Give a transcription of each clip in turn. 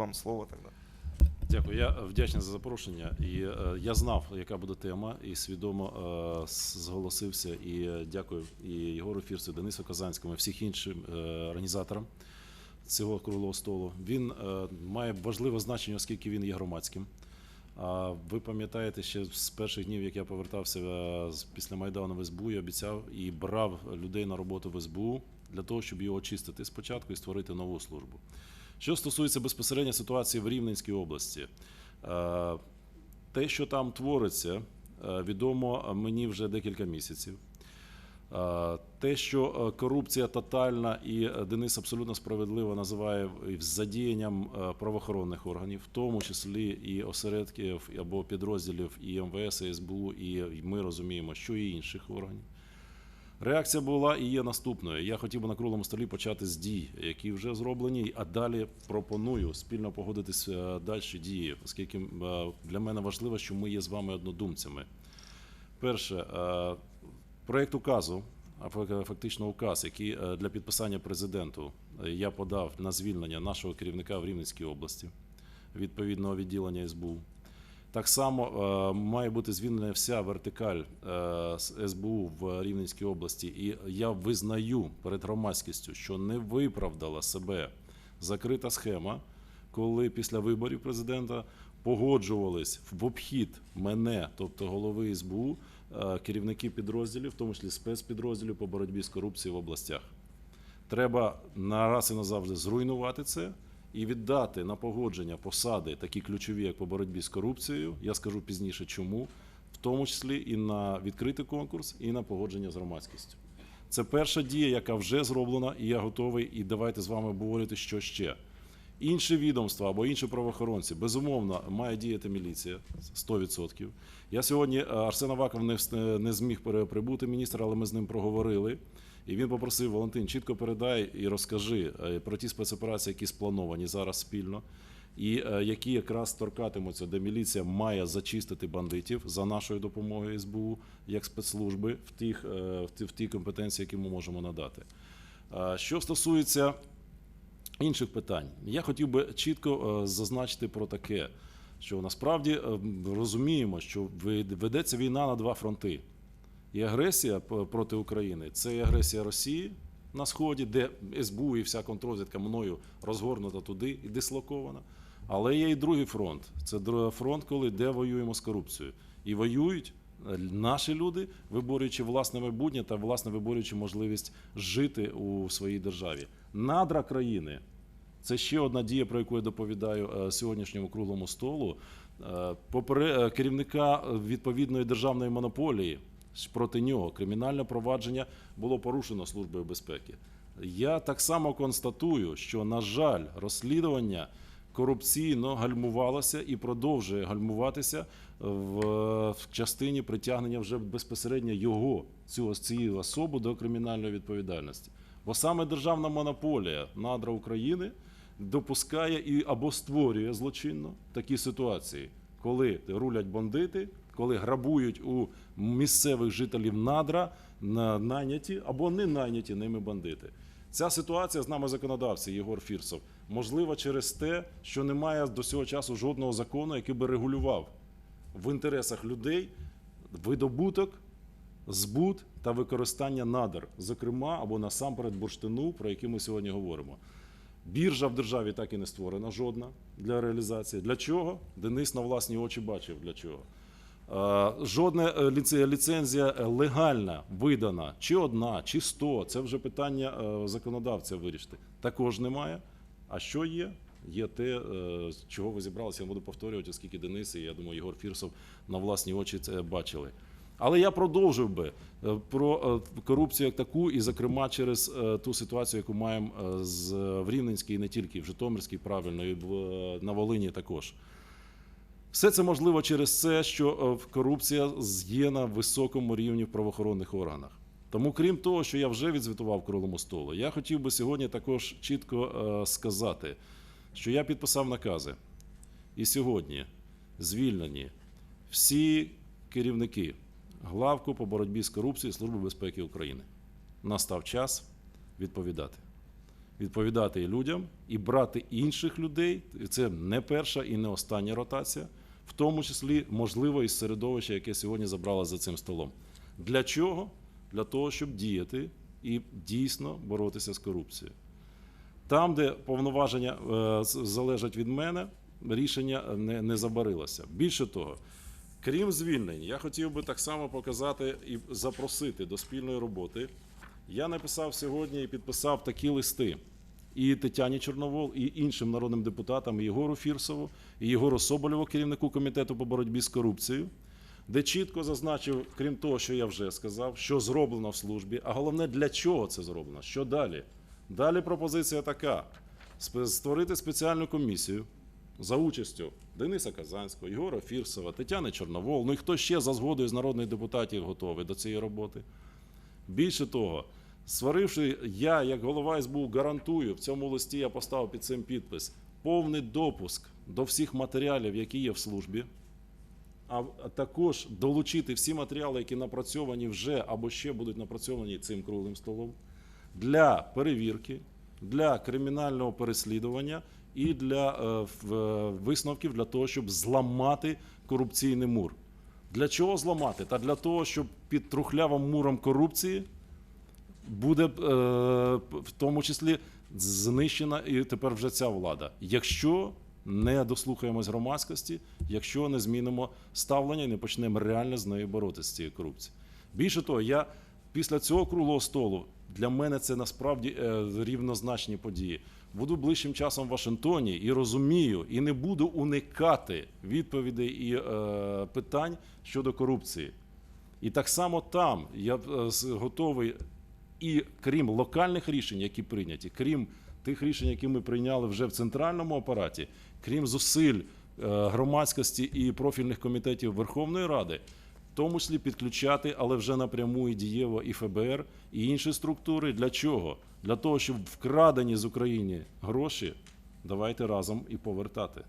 вам слово тогда. Дякую. Я вдячний за запрошення. І е, я знав, яка буде тема, і свідомо е, зголосився. І е, дякую і Єгору Фірсу, Денису Казанському, і всіх іншим е, організаторам цього круглого столу. Він е, має важливе значення, оскільки він є громадським. А ви пам'ятаєте, ще з перших днів, як я повертався е, після Майдану в СБУ, я обіцяв і брав людей на роботу в СБУ для того, щоб його очистити спочатку і створити нову службу. Що стосується безпосередньо ситуації в Рівненській області, е, те, що там твориться, е, відомо мені вже декілька місяців. Е, Те, що корупція тотальна, і Денис абсолютно справедливо називає задіянням правоохоронних органів, в тому числі і осередків або підрозділів і МВС, і СБУ, і ми розуміємо, що і інших органів. Реакція була і є наступною. Я хотів би на круглому столі почати з дій, які вже зроблені, а далі пропоную спільно погодитися далі дії, оскільки е, для мене важливо, що ми є з вами однодумцями. Перше, е, проект указу, а фактично указ, який е, для підписання президенту е, я подав на звільнення нашого керівника в Рівненській області відповідного відділення СБУ. Так само е, має бути звільнена вся вертикаль е, СБУ в Рівненській області. І я визнаю перед громадськістю, що не виправдала себе закрита схема, коли після виборів президента погоджувались в обхід мене, тобто голови СБУ, е, керівники підрозділів, в тому числі спецпідрозділів по боротьбі з корупцією в областях. Треба нараз і назавжди зруйнувати це і віддати на погодження посади, такі ключові, як по боротьбі з корупцією. Я скажу пізніше, чому, в тому числі і на відкритий конкурс, і на погодження з громадськістю. Це перша дія, яка вже зроблена, і я готовий. І давайте з вами обговорити, що ще. Інші відомства або інші правоохоронці, безумовно, має діяти міліція 100%. Я сьогодні е, Арсен Аваков не, зміг прибути міністр, але ми з ним проговорили. І він попросив Валентин, чітко передай і розкажи е, про ті спецоперації, які сплановані зараз спільно, і е, які якраз торкатимуться, де міліція має зачистити бандитів за нашою допомогою СБУ як спецслужби в тих е, в ті, в ті компетенції, які ми можемо надати. Що стосується інших питань, я хотів би чітко зазначити про таке, що насправді розуміємо, що ведеться війна на два фронти. І агресія проти України це і агресія Росії на сході, де СБУ і вся контррозвідка мною розгорнута туди і дислокована. Але є і другий фронт. Це фронт, коли де воюємо з корупцією. І воюють е, наші люди, виборюючи власне майбутнє та власне виборюючи можливість жити у своїй державі. Надра країни це ще одна дія, про яку я доповідаю е, сьогоднішньому круглому столу. Е, Попри керівника відповідної державної монополії проти нього кримінальне провадження було порушено службою безпеки. Я так само констатую, що на жаль, розслідування корупційно гальмувалося і продовжує гальмуватися в, в частині притягнення вже безпосередньо його цього цієї особи до кримінальної відповідальності. Бо саме державна монополія надра України допускає і або створює злочинно такі ситуації, коли рулять бандити, коли грабують у місцевих жителів надра на найняті або не найняті ними бандити. Ця ситуація з нами законодавці Єгор Фірсов можлива через те, що немає до цього часу жодного закону, який би регулював в інтересах людей видобуток, збут та використання надр, зокрема або насамперед бурштину, про який ми сьогодні говоримо. Біржа в державі так і не створена жодна для реалізації. Для чого? Денис на власні очі бачив для чого. Е, Жодна е, ліцензія легальна видана, чи одна, чи сто. Це вже питання е, законодавця вирішити. Також немає. А що є? Є те, з чого ви зібралися. Я буду повторювати, оскільки Денис і я думаю, Єгор Фірсов на власні очі це бачили. Але я продовжив би про корупцію як таку, і зокрема через ту ситуацію, яку маємо з в Рівненській, і не тільки в Житомирській, правильно, і в, на Волині також. Все це можливо через це, що е, корупція є на високому рівні в правоохоронних органах. Тому, крім того, що я вже відзвітував круглому столу, я хотів би сьогодні також чітко е, сказати, що я підписав накази. І сьогодні звільнені всі керівники главку по боротьбі з корупцією Служби безпеки України. Настав час відповідати. відповідати людям і брати інших людей. Це не перша і не остання ротація, в тому числі, можливо, із середовища, яке сьогодні забрало за цим столом. Для чого? Для того, щоб діяти і дійсно боротися з корупцією. Там, де повноваження е, залежать від мене, рішення не, не забарилося. Більше того, крім звільнень, я хотів би так само показати і запросити до спільної роботи. Я написав сьогодні і підписав такі листи і Тетяні Чорновол, і іншим народним депутатам, і Єгору Фірсову, і Єгору Соболєву, керівнику комітету по боротьбі з корупцією, де чітко зазначив, крім того, що я вже сказав, що зроблено в службі, а головне, для чого це зроблено, що далі. Далі пропозиція така: створити спеціальну комісію за участю Дениса Казанського, Єгора Фірсова, Тетяни Чорновол, ну і хто ще за згодою з народних депутатів готовий до цієї роботи. Більше того, сваривши, я, як голова СБУ, гарантую, в цьому листі я поставив під цим підпис повний допуск до всіх матеріалів, які є в службі, а також долучити всі матеріали, які напрацьовані вже або ще будуть напрацьовані цим круглим столом, для перевірки, для кримінального переслідування і для е, е, висновків для того, щоб зламати корупційний мур. Для чого зламати? Та для того, щоб під трухлявим муром корупції буде е, в тому числі знищена і тепер вже ця влада. Якщо не дослухаємось громадськості, якщо не змінимо ставлення і не почнемо реально з нею боротися з цією корупцією. Більше того, я після цього круглого столу для мене це насправді е, рівнозначні події. Буду ближчим часом в Вашингтоні і розумію, і не буду уникати відповідей і е, питань щодо корупції. І так само там я е, готовий, і крім локальних рішень, які прийняті, крім тих рішень, які ми прийняли вже в центральному апараті, крім зусиль е, громадськості і профільних комітетів Верховної Ради, в тому числі підключати, але вже напряму і дієво і ФБР, і інші структури. Для чого? Для того, щоб вкрадені з України гроші давайте разом і повертати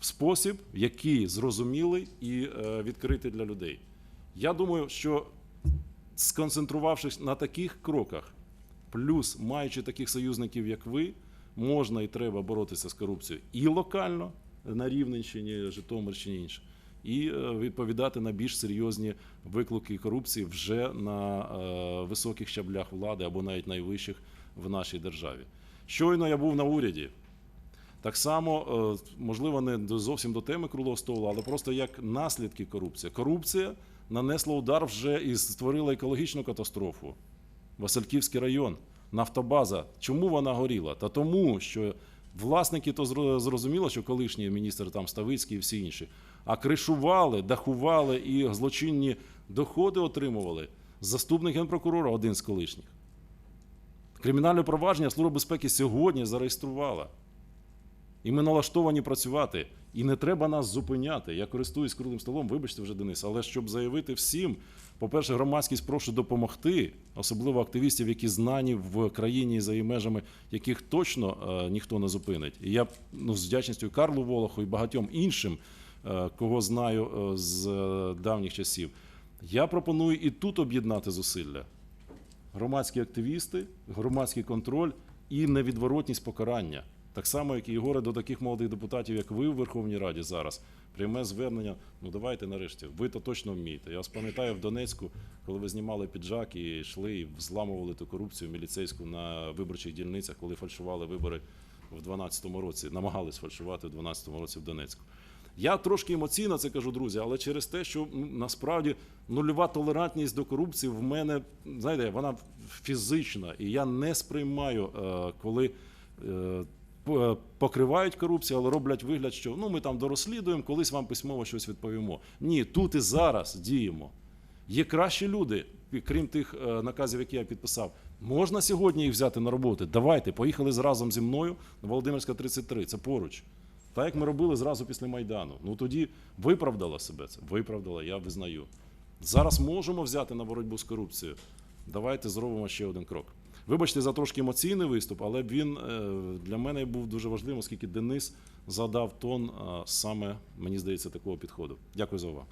в спосіб, який зрозумілий і е, відкритий для людей. Я думаю, що сконцентрувавшись на таких кроках, плюс маючи таких союзників, як ви, можна і треба боротися з корупцією і локально на Рівненщині, Житомирщині інше, і е, відповідати на більш серйозні виклики корупції вже на е, високих щаблях влади або навіть найвищих в нашій державі. Щойно я був на уряді. Так само, е, можливо, не зовсім до теми круглого столу, але просто як наслідки корупції. Корупція нанесла удар вже і створила екологічну катастрофу. Васильківський район, нафтобаза. Чому вона горіла? Та тому, що власники то зрозуміло, що колишній міністр там Ставицький і всі інші, а кришували, дахували і злочинні доходи отримували. Заступник генпрокурора, один з колишніх. Кримінальне провадження Служба безпеки сьогодні зареєструвала. І ми налаштовані працювати. І не треба нас зупиняти. Я користуюсь круглим столом, вибачте вже, Денис, але щоб заявити всім, по-перше, громадськість прошу допомогти, особливо активістів, які знані в країні за її межами, яких точно е, ніхто не зупинить. І я ну, з вдячністю Карлу Волоху і багатьом іншим, е, кого знаю е, з е, давніх часів. Я пропоную і тут об'єднати зусилля громадські активісти, громадський контроль і невідворотність покарання. Так само, як і Єгоре, до таких молодих депутатів, як ви в Верховній Раді зараз, пряме звернення. Ну давайте нарешті, ви то точно вмієте. Я пам'ятаю в Донецьку, коли ви знімали піджак і йшли і взламували ту корупцію міліцейську на виборчих дільницях, коли фальшували вибори в 2012 році, намагались фальшувати в 2012 році в Донецьку. Я трошки емоційно це кажу, друзі, але через те, що ну, насправді нульова толерантність до корупції в мене, знаєте, вона фізична, і я не сприймаю, е, коли е, покривають корупцію, але роблять вигляд, що ну ми там дорозслідуємо, колись вам письмово щось відповімо. Ні, тут і зараз діємо. Є кращі люди, крім тих е, наказів, які я підписав. Можна сьогодні їх взяти на роботу. Давайте, поїхали разом зі мною на Володимирська 33, це поруч. Так як ми робили зразу після Майдану. Ну тоді виправдала себе це. Виправдала, я визнаю. Зараз можемо взяти на боротьбу з корупцією. Давайте зробимо ще один крок. Вибачте за трошки емоційний виступ, але він е, для мене був дуже важливим, оскільки Денис задав тон е, саме, мені здається, такого підходу. Дякую за увагу.